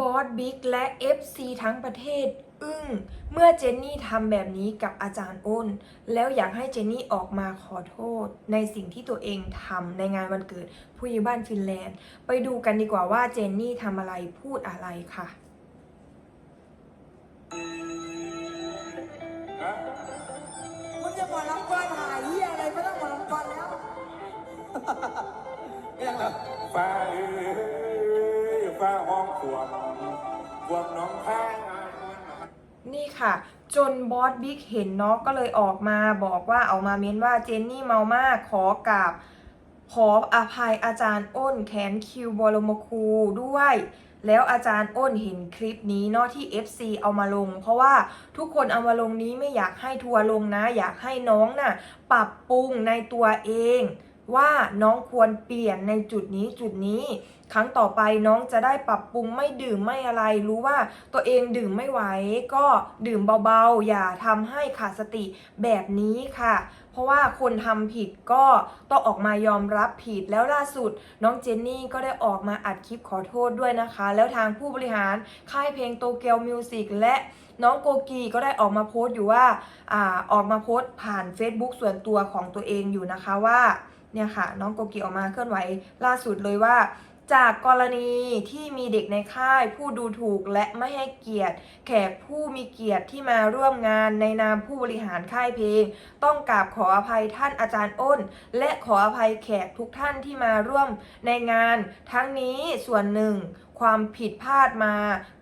บอสบิ๊กและ FC ทั้งประเทศ อึ้งเมื่อเจนนี่ทำแบบนี้กับอาจารย์อ้น แล้วอยากให้เจนนี่ออกมาขอโทษ ในสิ่งที่ตัวเองทำในงานวันเกิดผู้ใหญ่บ้านฟินแลนด์ ไปดูกันดีกว่าว่าเจนนี่ทำอะไรพูดอะไรค่ะ มึงจะหมดลำก้อนหายเหี้ยอะไรไม่ต้องหมดลำก้อนแล้ว ยังเหรอ ฟ้า ขวบน้องแพ้นี่ค่ะ จนบอสบิ๊กเห็นเนาะก็เลยออกมาบอกว่าออกมาเม้นว่าเจนนี่เมามากขอกราบขออภัยอาจารย์อ้นแขนคิวบรมครูด้วย แล้วอาจารย์อ้นเห็นคลิปนี้เนาะที่ FC เอามาลง เพราะว่าทุกคนเอามาลงนี้ไม่อยากให้ทัวลงนะ อยากให้น้องน่ะ ปรับปรุงในตัวเอง ว่าน้องควรเปลี่ยนในจุดนี้จุดนี้ ครั้งต่อไปน้องจะได้ปรับปรุงไม่ดื่มไม่อะไร รู้ว่าตัวเองดื่มไม่ไหว ก็ดื่มเบาๆ อย่าทำให้ขาดสติแบบนี้ค่ะ เพราะว่าคนทำผิดก็ต้องออกมายอมรับผิดแล้วล่าสุด น้องเจนนี่ก็ได้ออกมาอัดคลิปขอโทษด้วยนะคะ แล้วทางผู้บริหารค่ายเพลงโตเกียวมิวสิกและน้องโกกีก็ได้ออกมาโพสต์อยู่ว่าอ่าออกมาโพสต์ผ่าน Facebook ส่วนตัวของตัวเองอยู่นะคะว่า เนี่ยค่ะ น้องโกกิออกมาเคลื่อนไหวล่าสุดเลยว่า จากกรณีที่มีเด็กในค่ายผู้ดูถูกและไม่ให้เกียรติ แขกผู้มีเกียรติที่มาร่วมงานในนามผู้บริหารค่ายเพลง ต้องกราบขออภัยท่านอาจารย์อ้น และขออภัยแขกทุกท่านที่มาร่วมในงาน ทั้งนี้ส่วนหนึ่งความผิดพลาดมา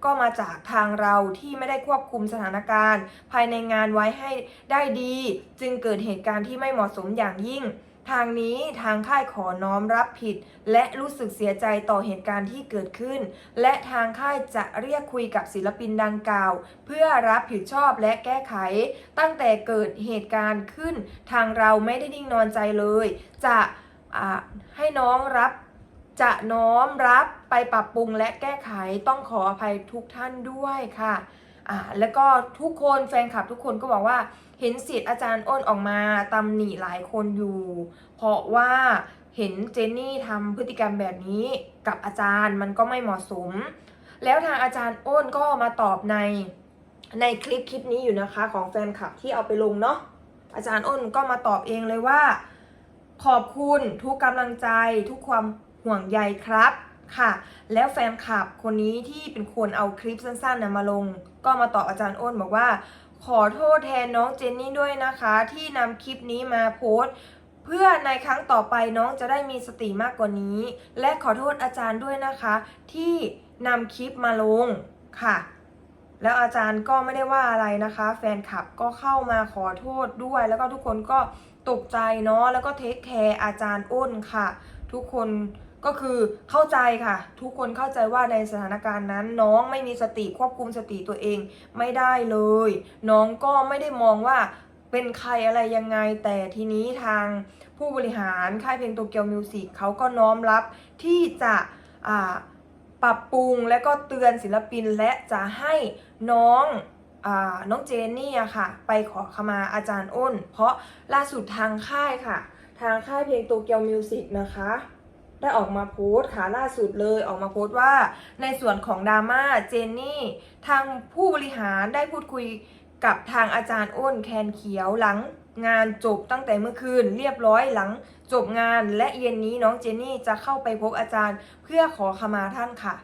ก็มาจากทางเราที่ไม่ได้ควบคุมสถานการณ์ ภายในงานไว้ให้ได้ดี จึงเกิดเหตุการณ์ที่ไม่เหมาะสมอย่างยิ่ง ทางนี้ทางค่ายขอน้อมรับผิด และรู้สึกเสียใจต่อเหตุการณ์ที่เกิดขึ้น และทางค่ายจะเรียกคุยกับศิลปินดังกล่าว เพื่อรับผิดชอบและแก้ไข ตั้งแต่เกิดเหตุการณ์ขึ้น ทางเราไม่ได้นิ่งนอนใจเลย จะให้น้องรับจะน้อมรับไปปรับปรุงและแก้ไขต้องขออภัยทุกท่านด้วยค่ะ อ่าแล้วก็ทุกคนแฟนคลับทุกคนก็บอกว่าเห็นสิทธิ์อาจารย์อ้นออกมาตำหนิหลายคนอยู่ เพราะว่าเห็นเจนนี่ทำพฤติกรรมแบบนี้กับอาจารย์มันก็ไม่เหมาะสม แล้วทางอาจารย์อ้นก็มาตอบในในคลิปคลิปนี้อยู่นะคะของแฟนคลับที่เอาไปลงเนาะอาจารย์อ้นก็มาตอบเองเลยว่า ขอบคุณทุกกำลังใจทุกความห่วงใยครับ ค่ะ แล้วแฟนคลับคนนี้ที่เป็นคนเอาคลิปสั้นๆนะมาลง ก็มาตอบอาจารย์อ้นบอกว่า ขอโทษแทนน้องเจนนี่ด้วยนะคะ ที่นำคลิปนี้มาโพสต์เพื่อในครั้งต่อไปน้องจะได้มีสติมากกว่านี้ และขอโทษอาจารย์ด้วยนะคะ ที่นำคลิปมาลงค่ะ แล้วอาจารย์ก็ไม่ได้ว่าอะไรนะคะ แฟนคลับก็เข้ามาขอโทษด้วย แล้วก็ทุกคนก็ตกใจเนาะแล้วก็เทคแคร์อาจารย์อ้นค่ะ ทุกคน ก็คือเข้าใจค่ะ ทุกคนเข้าใจว่าในสถานการณ์นั้น น้องไม่มีสติควบคุมสติตัวเองไม่ได้เลย น้องก็ไม่ได้มองว่าเป็นใครอะไรยังไงแต่ทีนี้ทางผู้บริหารค่ายเพลงโตเกียวมิวสิกเขาก็น้อมรับที่จะปรับปรุงและก็เตือนศิลปินและจะให้น้องอน้องเจนนี่อะค่ะ ไปขอขมาอาจารย์อ้น เพราะล่าสุดทางค่ายค่ะ ทางค่ายเพลงโตเกียวมิวสิกนะคะ ได้ออกมาโพสต์ค่ะล่าสุดเลยออกมาโพสต์ว่า ในส่วนของดราม่าเจนนี่ทางผู้บริหารได้พูดคุยกับทางอาจารย์อ้นแคนเขียวหลังงานจบตั้งแต่เมื่อคืนเรียบร้อยหลังจบงานและเย็นนี้น้องเจนนี่จะเข้าไปพบอาจารย์เพื่อขอขมาท่านค่ะ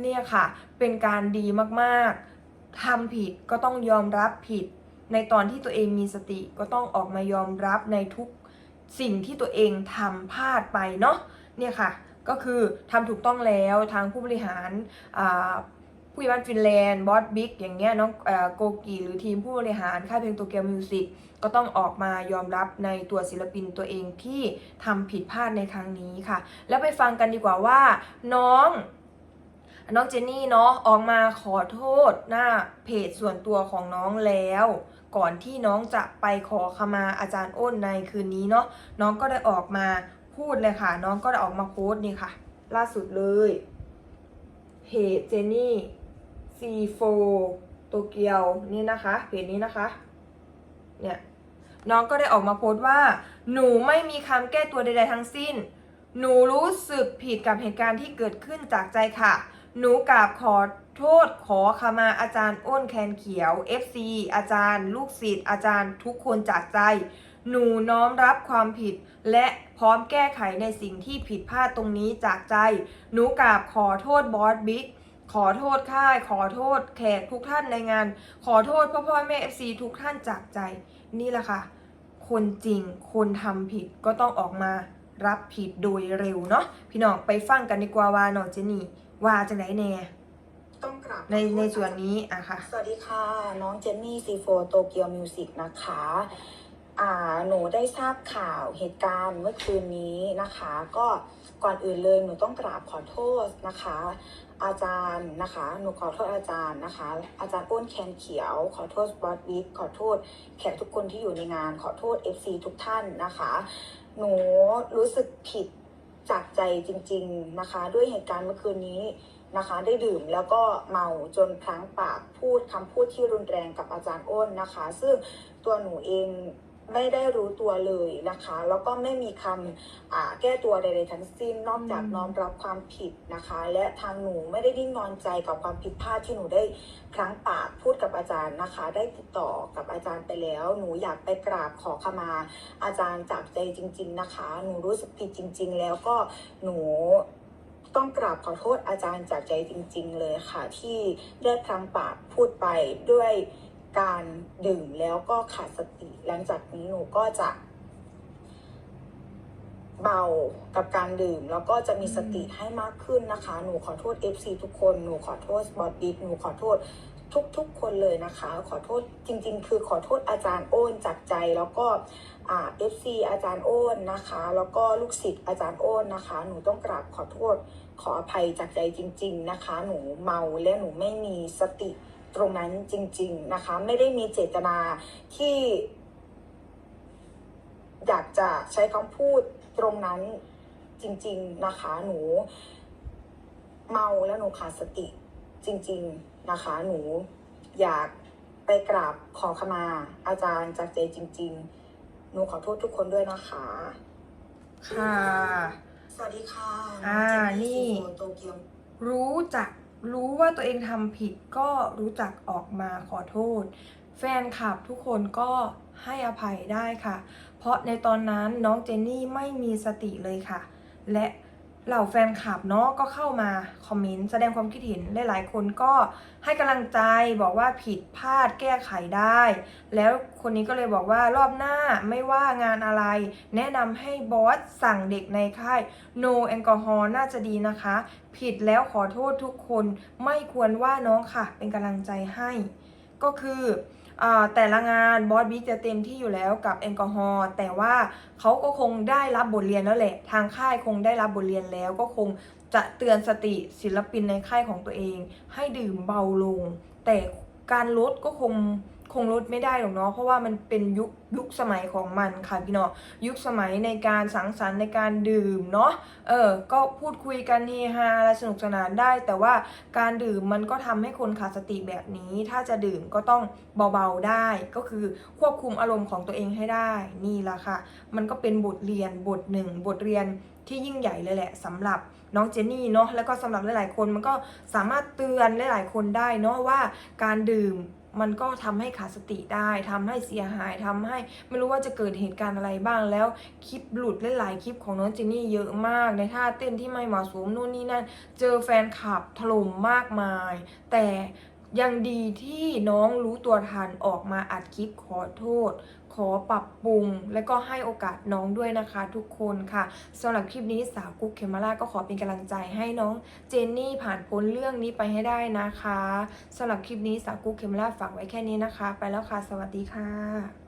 เนี่ยค่ะเป็นการดีมากๆทำผิดก็ต้องยอมรับผิด ในตอนที่ตัวเองมีสติก็ต้องออกมายอมรับในทุกสิ่งที่ตัวเองทำพลาดไปเนาะ เนี่ยค่ะก็คือทำถูกต้องแล้วทางผู้บริหารผู้ใหญ่บ้านฟินแลนด์บอสบิ๊กอย่างเงี้ยน้องโกกีหรือทีมผู้บริหารค่ายเพลงโตเกียวมิวสิกก็ต้องออกมายอมรับในตัวศิลปินตัวเองที่ทำผิดพลาดในครั้งนี้ค่ะ แล้วไปฟังกันดีกว่าว่า น้องน้องเจนนี่เนาะออกมาขอโทษหน้าเพจส่วนตัวของน้องแล้ว ก่อนที่น้องจะไปขอขมาอาจารย์อ้นในคืนนี้เนาะน้องก็ได้ออกมา พูดเลยค่ะ น้องก็ได้ออกมาโพสต์นี่ค่ะ ล่าสุดเลยเพจเจนนี่ C4 โตเกียวนี่นะคะเพจนี้นะคะ เนี่ยน้องก็ได้ออกมาโพสต์ว่า หนูไม่มีคำแก้ตัวใดๆทั้งสิ้น หนูรู้สึกผิดกับเหตุการณ์ที่เกิดขึ้นจากใจค่ะ หนูกราบขอโทษขอขมาอาจารย์อ้นแคนเขียว FC อาจารย์ ลูกศิษย์อาจารย์ทุกคนจากใจ หนูน้อมรับความผิด และพร้อมแก้ไขในสิ่งที่ผิดพลาดตรงนี้จากใจ หนูกราบขอโทษบอสบิ๊กขอโทษค่าย ขอโทษแขกทุกท่านในงาน ขอโทษพ่อพ่อแม่ FC ทุกท่านจากใจ นี่แหละค่ะ คนจริง คนทำผิดก็ต้องออกมารับผิดโดยเร็วเนาะพี่น้องไปฟังกันดีกว่าว่าน้องเจนี่ ว่าจะไหนแน่ต้องกราบในในส่วนนี้อะค่ะ สวัสดีค่ะ น้องเจนนี่ซีโฟโตเกียวมิวสิกนะคะอ่า หนูได้ทราบข่าวเหตุการณ์เมื่อคืนนี้นะคะ ก็ก่อนอื่นเลยหนูต้องกราบขอโทษนะคะ อาจารย์นะคะ หนูขอโทษอาจารย์นะคะ อาจารย์อ้นแคนเขียว ขอโทษบอสบิ๊กขอโทษแขกทุกคนที่อยู่ในงาน ขอโทษ FC ทุกท่านนะคะ หนูรู้สึกผิดจากใจจริง ๆนะคะ ด้วยเหตุการณ์เมื่อคืนนี้นะคะ ได้ดื่มแล้วก็เมาจนพลั้งปากพูดคำพูดที่รุนแรงกับอาจารย์อ้นนะคะ ซึ่งตัวหนูเอง ไม่ได้รู้ตัวเลยนะคะ แล้วก็ไม่มีคำอ่าแก้ตัวใดๆทั้งสิ้น นอกจากอืมน้อมรับความผิดนะคะ และทางหนูไม่ได้ดิ้นนอนใจกับความผิดพลาดที่หนูได้พลั้งปากพูดกับอาจารย์นะคะ ได้ติดต่อกับอาจารย์ไปแล้ว หนูอยากไปกราบขอขมาอาจารย์จากใจจริง ๆนะคะ หนูรู้สึกผิดจริง ๆ แล้วก็หนูต้องกราบขอโทษอาจารย์จากใจจริง ๆ เลยค่ะ ที่ได้พลังปากพูดไปด้วย การดื่มแล้วก็ขาดสติ หลังจากนี้หนูก็จะ เบากับการดื่ม แล้วก็จะมีสติให้มากขึ้นนะคะ หนูขอโทษ FC ทุกคน หนูขอโทษบอดบิ๊กหนูขอโทษทุกๆคนเลยนะคะ ขอโทษจริง ๆ คือขอโทษอาจารย์โอนจากใจแล้วก็อ่า FC อาจารย์โอนนะคะ แล้วก็ลูกศิษย์อาจารย์โอนนะคะ หนูต้องกราบขอโทษขออภัยจากใจจริง ๆ นะคะ หนูเมาและหนูไม่มีสติ ตรงนั้นจริง ๆนะคะ ไม่ได้มีเจตนาที่ อยากจะใช้คำพูดตรงนั้นจริง ๆนะคะ หนูเมาแล้วหนูขาดสติจริง ๆนะคะ หนูอยากไปกราบขอขมาอาจารย์จากใจจริง ๆ หนูขอโทษทุกคนด้วยนะคะ ค่ะ สวัสดีค่ะอ่าองเจนี่ซีโฟโตเกียว รู้จัก รู้ว่าตัวเองทำผิดก็รู้จักออกมาขอโทษ แฟนคลับทุกคนก็ให้อภัยได้ค่ะ เพราะในตอนนั้นน้องเจนนี่ไม่มีสติเลยค่ะ และ เหล่าแฟนคลับเนาะก็เข้ามาคอมเมนต์แสดงความคิดเห็นหลายๆคนก็ให้กำลังใจบอกว่าผิดพลาดแก้ไขได้ แล้วคนนี้ก็เลยบอกว่ารอบหน้าไม่ว่างานอะไร แนะนำให้บอสสั่งเด็กในค่าย no แอลกอฮอล์น่าจะดีนะคะ ผิดแล้วขอโทษทุกคนไม่ควรว่าน้องค่ะ เป็นกำลังใจให้ ก็คือ แต่ละงานบอสบิ๊กจะเต็มที่อยู่แล้วกับแอลกอฮอล์แต่ว่าเขาก็คงได้รับบทเรียนแล้วแหละ ทางค่ายคงได้รับบทเรียนแล้วก็คงจะเตือนสติศิลปินในค่ายของตัวเอง ให้ดื่มเบาลง แต่การลดก็คง คงลดไม่ได้หรอกเนาะเพราะว่ามันเป็นยุคยุคสมัยของมันค่ะพี่เนาะยุคสมัยในการสังสรรค์ในการดื่มเนาะเออก็พูดคุยกันเฮฮาอะไรสนุกสนานได้ แต่ว่าการดื่มมันก็ทำให้คนขาดสติแบบนี้ ถ้าจะดื่มก็ต้องเบาๆได้ก็คือควบคุมอารมณ์ของตัวเองให้ได้นี่แหละค่ะ มันก็เป็นบทเรียนบทหนึ่งบทเรียนที่ยิ่งใหญ่เลยแหละสำหรับน้องเจนนี่เนาะแล้วก็สำหรับหลายๆคนมันก็สามารถเตือนหลายๆคนได้เนาะว่าการดื่ม มันก็ทำให้ขาดสติได้ทำให้เสียหายทำให้ไม่รู้ว่าจะเกิดเหตุการณ์อะไรบ้างแล้วคลิปหลุดหลายๆคลิปของน้องจินนี่เยอะมาก ในท่าเต้นที่ไม่เหมาะสมนู่นนี่นั่น เจอแฟนคลับถล่มมากมาย แต่ ยังดีที่น้องรู้ตัวทันออกมาอัดคลิปขอโทษ ขอปรับปรุง และก็ให้โอกาสน้องด้วยนะคะทุกคนค่ะสำหรับคลิปนี้สาวกุ๊กเคมาร่าก็ขอเป็นกำลังใจให้น้องเจนนี่ผ่านพ้นเรื่องนี้ไปให้ได้นะคะสำหรับคลิปนี้สาวกุ๊กเคมาร่าฝากไว้แค่นี้นะคะ ไปแล้วค่ะ สวัสดีค่ะ